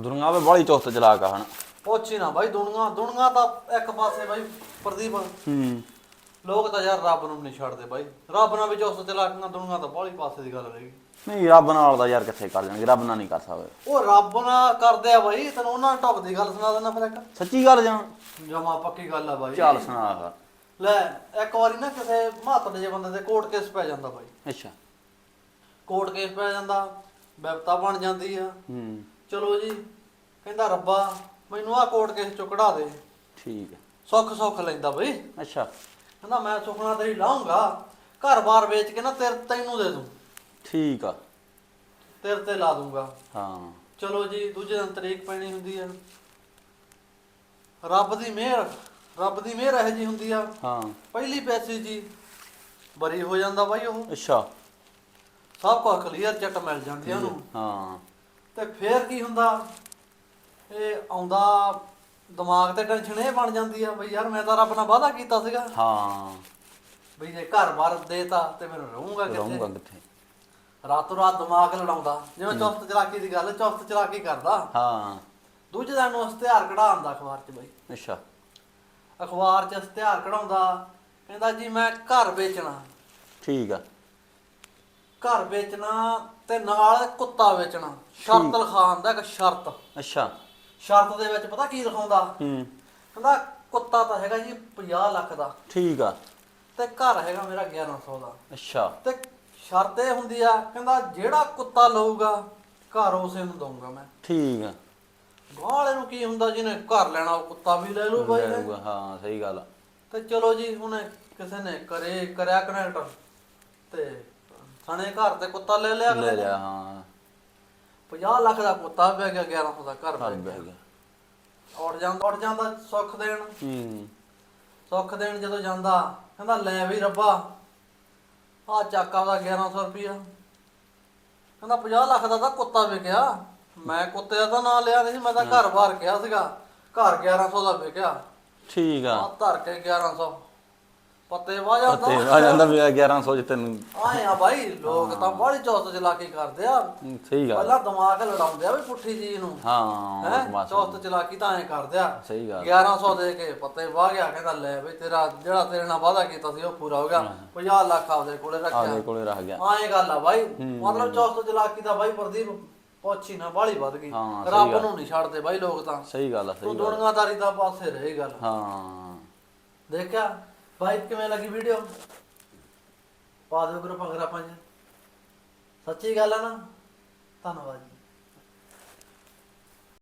ਦੁਨੀਆ ਵੇ ਬੜੀ ਚੁਸਤ ਚਲਾਕ ਆ ਹਨ। ਪੁੱਛ ਹੀ ਨਾ ਬਾਈ ਦੁਨੀਆ ਦੁਨੀਆ ਤਾਂ ਇੱਕ ਪਾਸੇ ਬਾਈ ਪ੍ਰਦੀਪ। ਹੂੰ। ਲੋਕ ਤਾਂ ਯਾਰ ਰੱਬ ਨੂੰ ਨਹੀਂ ਛੱਡਦੇ ਬਾਈ। ਰੱਬ ਨਾਲ ਵੀ ਉਸ ਚਲਾਕੀਆਂ ਦੁਨੀਆ ਤਾਂ ਬਾਹਲੀ ਪਾਸੇ ਦੀ ਗੱਲ ਰਹੇਗੀ ਨਹੀਂ ਰੱਬ ਨਾਲ ਦਾ ਯਾਰ ਕਿੱਥੇ ਕਰ ਜਾਣਗੇ ਰੱਬ ਨਾਲ ਨਹੀਂ ਕਰ ਸਕਦੇ। ਉਹ ਰੱਬ ਨਾਲ ਕਰਦੇ ਆ ਬਾਈ ਤੈਨੂੰ ਉਹਨਾਂ ਟੌਪ ਦੀ ਗੱਲ ਸੁਣਾ ਦੇਣਾ ਫਿਰ ਇੱਕ। ਸੱਚੀ ਗੱਲ ਜਾਂ? ਜਮਾ ਪੱਕੀ ਗੱਲ ਆ ਬਾਈ। ਚੱਲ ਸੁਣਾ ਫਿਰ। ਲੈ ਇੱਕ ਵਾਰੀ ਨਾ ਕਿਸੇ ਮਹੱਤਵ ਜਿਹੇ ਬੰਦੇ ਦੇ ਕੋਰਟ ਕੇਸ ਪੈ ਜਾਂਦਾ ਬਾਈ। ਅੱਛਾ। ਕੋਰਟ ਕੇਸ ਪੈ ਜਾਂਦਾ ਵਿਪਤਾ ਬਣ ਜਾਂਦੀ ਆ। ਹੂੰ। ਚਲੋ ਜੀ ਕਹਿੰਦਾ ਰੱਬਾ ਮੈਨੂੰ ਆਹ ਕੋਰਟ ਕੇਸ ਚੋਂ ਕਢਾ ਦੇ। ਠੀਕ ਹੈ। ਸੁੱਖ ਸੁੱਖ ਲੈਂਦਾ ਬਈ। ਅੱਛਾ। ਕਹਿੰਦਾ ਮੈਂ ਸੁਖਣਾ ਤੇਰੀ ਲਾਉਂਗਾ ਘਰ-ਬਾਰ ਵੇਚ ਕੇ ਨਾ ਤੇਰੇ ਤੈਨੂੰ ਦੇ ਦੂੰ। ਠੀਕ ਆ। ਤੇਰੇ ਤੇ ਲਾ ਦੂੰਗਾ। ਹਾਂ। ਚਲੋ ਜੀ ਦੂਜੇ ਦਿਨ ਤਰੀਕ ਪੈਣੀ ਹੁੰਦੀ ਆ। ਰੱਬ ਦੀ ਮਿਹਰ ਰੱਬ ਦੀ ਮਿਹਰ ਇਹੋ ਜੀ ਹੁੰਦੀ ਆ। ਹਾਂ। ਪਹਿਲੀ ਪੈਸੇ ਜੀ ਬਰੀ ਹੋ ਜਾਂਦਾ ਬਾਈ ਉਹ। ਅੱਛਾ। ਸਭ ਕੁਝ ਕਲੀਅਰ ਚਟ ਮਿਲ ਜਾਂਦੀ ਆ ਉਹਨੂੰ। ਹਾਂ। ਤੇ ਫੇਰ ਕੀ ਹੁੰਦਾ? ਇਹ ਆਉਂਦਾ ਦਿਮਾਗ ਤੇ ਟੈਨਸ਼ਨ ਇਹ ਬਣ ਜਾਂਦੀ ਆ ਬਈ ਯਾਰ ਮੈਂ ਤਾਂ ਰੱਬ ਨਾਲ ਵਾਅਦਾ ਕੀਤਾ ਸੀਗਾ। ਹਾਂ। ਬਈ ਜੇ ਘਰ-ਬਾਰ ਦੇਤਾ ਤੇ ਮੈਨੂੰ ਰਹੂੰਗਾ ਰਹੂੰਗਾ ਕਿੱਥੇ? ਕਿੱਥੇ ਰਾਤੋਂ ਰਾਤ ਦਿਮਾਗ ਲੜਾਉਂਦਾ। ਜਿਵੇਂ ਚੁਸਤ ਚਲਾਕੀ ਦੀ ਗੱਲ ਚੁਸਤ ਚਲਾਕੀ ਕਰਦਾ। ਹਾਂ। ਦੂਜੇ ਦਿਨ ਨੂੰ ਇਸ਼ਤਿਹਾਰ ਕਢਾਉਂਦਾ ਅਖਬਾਰ 'ਚ ਬਈ। ਅੱਛਾ। ਅਖਬਾਰ 'ਚ ਇਸ਼ਤਿਹਾਰ ਕਢਾਉਂਦਾ ਕਹਿੰਦਾ ਜੀ ਮੈਂ ਘਰ ਵੇਚਣਾ। ਠੀਕ ਆ। ਘਰ ਵੇਚਣਾ ਤੇ ਨਾਲ ਕੁੱਤਾ ਵੇਚਣਾ। ਸ਼ਰਤ ਲਿਖਾਉਂਦਾ ਇੱਕ ਸ਼ਰਤ। ਅੱਛਾ। ਸ਼ਰਤ ਦੇ ਵਿੱਚ ਪਤਾ ਕੀ ਲਿਖਾਉਂਦਾ? ਹੂੰ। ਕਹਿੰਦਾ ਕੁੱਤਾ ਤਾਂ ਹੈਗਾ ਜੀ 50 ਲੱਖ ਦਾ। ਠੀਕ ਆ। ਤੇ ਘਰ ਹੈਗਾ ਮੇਰਾ 1100 ਦਾ। ਅੱਛਾ। ਤੇ ਸ਼ਰਤ ਇਹ ਹੁੰਦੀ ਆ ਕਹਿੰਦਾ ਜਿਹੜਾ ਕੁੱਤਾ ਲਊਗਾ ਘਰ ਉਸੇ ਨੂੰ ਦਊਂਗਾ ਮੈਂ। ਠੀਕ ਆ। ਗਾਲੇ ਨੂੰ ਕੀ ਹੁੰਦਾ ਜਿਹਨੇ ਘਰ ਲੈਣਾ ਉਹ ਕੁੱਤਾ ਵੀ ਲੈ ਲੂ ਬਾਈ ਨੇ। ਹਾਂ ਸਹੀ ਗੱਲ ਆ। ਤੇ ਚਲੋ ਜੀ ਉਹਨੇ ਕਿਸੇ ਨੇ ਕਰੇ ਕਰਿਆ ਕਨੈਕਟ ਤੇ ਸਣੇ ਘਰ ਤੇ ਕੁੱਤਾ ਲੈ ਲਿਆ ਲੈ ਅਗਲੇ ਨੇ। ਲਿਆ ਹਾਂ। 50 ਲੱਖ ਦਾ ਕੁੱਤਾ ਪੈ ਗਿਆ 1100 ਦਾ ਘਰ ਘਰ ਪੈ ਬਹਿ ਗਿਆ। ਉੱਠ ਜਾਂਦਾ ਉੱਠ ਜਾਂਦਾ ਸੁੱਖ ਦੇਣ। ਹੂੰ। ਸੁੱਖ ਦੇਣ ਜਦੋਂ ਜਾਂਦਾ ਕਹਿੰਦਾ ਲੈ ਵੀ ਰੱਬਾ ਆ ਚੱਕ ਆਪਦਾ 1100 ਰੁਪਿਆ ਕਹਿੰਦਾ 50 ਲੱਖ ਦਾ ਤਾਂ ਕੁੱਤਾ ਵਿਕਿਆ। ਮੈਂ ਕੁੱਤੇ ਦਾ ਤਾਂ ਨਾਂ ਲਿਆ ਨਹੀਂ ਸੀ ਮੈਂ ਤਾਂ ਘਰ ਬਾਹਰ ਕਿਹਾ ਸੀਗਾ। ਘਰ 1100 ਦਾ ਵਿਕਿਆ। ਠੀਕ ਆ। ਆ ਧਰ ਕੇ 1100 ਪੱਤੇ ਵਾ ਜਾਂਦਾ। ਤੇ ਆ ਜਾਂਦਾ ਵੀ 1100 ਚ ਤੈਨੂੰ ਆਏ ਆ ਬਾਈ ਲੋਕ ਤਾਂ ਬਾਹਲੀ ਚੌਥ ਚਲਾਕੀ ਕਰਦੇ ਆ। ਸਹੀ ਗੱਲ। ਪਹਿਲਾਂ ਦਿਮਾਗ ਲੜਾਉਂਦੇ ਆ ਵੀ ਪੁੱਠੀ ਚੀਜ਼ ਨੂੰ। ਹਾਂ ਚੌਥ ਚਲਾਕੀ ਤਾਂ ਐ ਕਰਦੇ ਆ। ਸਹੀ ਗੱਲ। 1100 ਦੇ ਕੇ ਪੱਤੇ ਵਾਹ ਗਿਆ ਕਹਿੰਦਾ ਲੈ ਬਈ ਤੇਰਾ ਜਿਹੜਾ ਤੇਰੇ ਨਾਲ ਵਾਅਦਾ ਕੀਤਾ ਸੀ ਉਹ ਪੂਰਾ ਹੋ ਗਿਆ। 50 ਲੱਖ ਆਪਦੇ ਕੋਲੇ ਆਪਦੇ ਰੱਖਿਆ ਕੋਲੇ ਰਹਿ ਗਿਆ। ਆਏ ਗੱਲ ਆ ਬਾਈ। ਮਤਲਬ ਚੌਥ ਚਲਾਕੀ ਦਾ ਬਾਈ ਪ੍ਰਦੀਪ ਪੋਛੀ ਨਾ ਬਾਹਲੀ ਵੱਧ ਗਈ। ਰੱਬ। ਨੂੰ ਨਹੀਂ ਛੱਡਦੇ ਬਾਈ ਲੋਕ ਤਾਂ। ਸਹੀ ਗੱਲ ਆ ਸਹੀ ਗੱਲ ਦੁਨੀਆਦਾਰੀ ਦਾ ਪਾਸੇ ਰਹੇ ਗੱਲ। ਹਾਂ। ਦੇਖਿਆ? ਭਾਈ, ਕਿਵੇਂ ਲੱਗੀ ਵੀਡੀਓ ਪਾ ਦਿਓ ਗਰੁੱਪ ਅਗਰ ਪੰਜ। ਸੱਚੀ ਗੱਲ ਆ ਨਾ। ਧੰਨਵਾਦ ਜੀ।